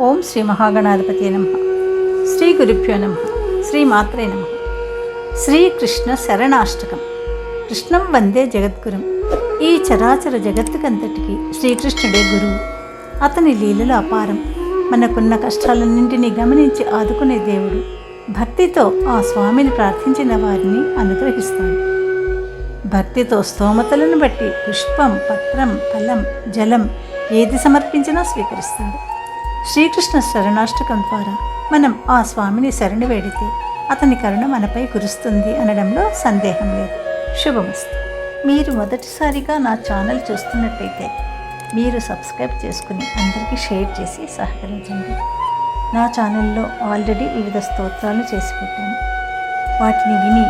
ఓం శ్రీ మహాగణాధిపతి నమ. శ్రీ గురుభ్యో నమ. శ్రీ మాత్రే నమ. శ్రీకృష్ణ శరణాష్టకం. కృష్ణం వందే జగద్గురం. ఈ చరాచర జగత్తుకంతటికి శ్రీకృష్ణుడే గురువు. అతని లీలలు అపారం. మనకున్న కష్టాలన్నింటినీ గమనించి ఆదుకునే దేవుడు. భక్తితో ఆ స్వామిని ప్రార్థించిన వారిని అనుగ్రహిస్తాడు. భక్తితో స్తోమతలను బట్టి పుష్పం పత్రం ఫలం జలం ఏది సమర్పించినా స్వీకరిస్తాడు. శ్రీకృష్ణ శరణాష్టకం ద్వారా మనం ఆ స్వామిని శరణు వేడితే అతని కరుణ మనపై కురుస్తుంది అనడంలో సందేహం లేదు. శుభమస్తు. మీరు మొదటిసారిగా నా ఛానల్ చూస్తున్నట్టయితే మీరు సబ్స్క్రైబ్ చేసుకుని అందరికీ షేర్ చేసి సహకరించండి. నా ఛానల్లో ఆల్రెడీ వివిధ స్తోత్రాలు చేసి పెట్టాను. వాటిని విని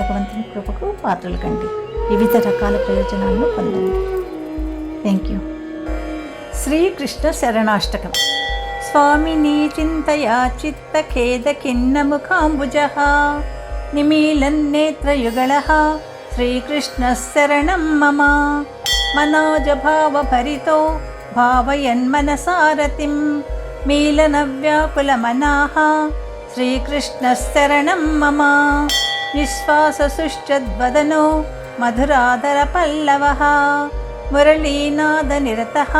భగవంతుని కృపకు పాత్రలు కండి. వివిధ రకాల ప్రయోజనాలను పొందండి. Thank you. శ్రీకృష్ణ శరణాష్టకం. स्वामिनी चिन्तया चित्तखेदखिन्नमुखाम्बुजः। निमीलन्नेत्रयुगलः श्रीकृष्णश्चरणं मम। मनोजभावभरितो भावयन्मनसारथिं मिलनव्याकुलमनाः श्रीकृष्णश्चरणं मम। निःश्वाससुश्चद्वदनो मधुरादरपल्लवः मुरलीनादनिरतः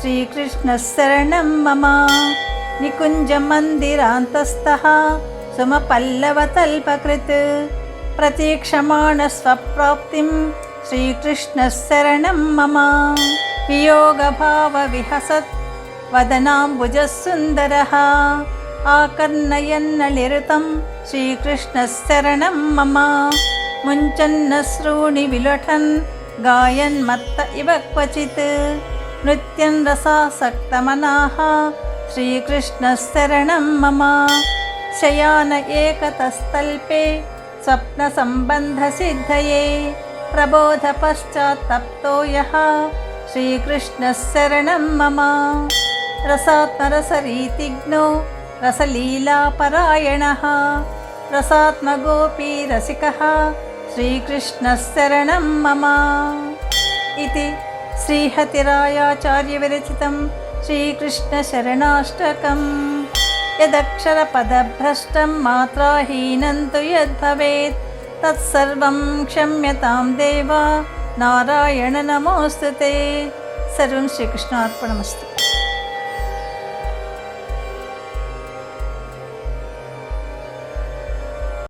श्रीकृष्णस्रणं मम निकुञ्जमन्दिरान्तस्तः सुमपल्लवतल्पकृत् प्रतीक्षमाणस्वप्राप्तिं श्रीकृष्णस्रणं मम वियोगभावविहसत् वदनाम्बुजसुन्दरः आकर्णयन्नलिरुतं श्रीकृष्णशरणं मम मुञ्चन्नश्रूणि विलठन् गायन्मत्त इव क्वचित् नृत्यं रसासक्तमनाः। श्रीकृष्णशरणं मम। शयान एकतस्तल्पे स्वप्नसम्बन्धसिद्धये प्रबोधपश्चात्तप्तो यः। श्रीकृष्णशरणं मम। रसात्मरसरीतिघ्नो रसलीलापरायणः। रसात्मगोपीरसिकः श्रीकृष्णशरणं मम। इति श्रीहतिरायाचार्यविरचितं श्रीकृष्णशरणाष्टकं यदक्षरपदभ्रष्टं मात्राहीनं तु यद्भवेत् तत्सर्वं क्षम्यतां देवा नारायण नमोऽस्तु ते सर्वं श्रीकृष्णार्पणमस्तु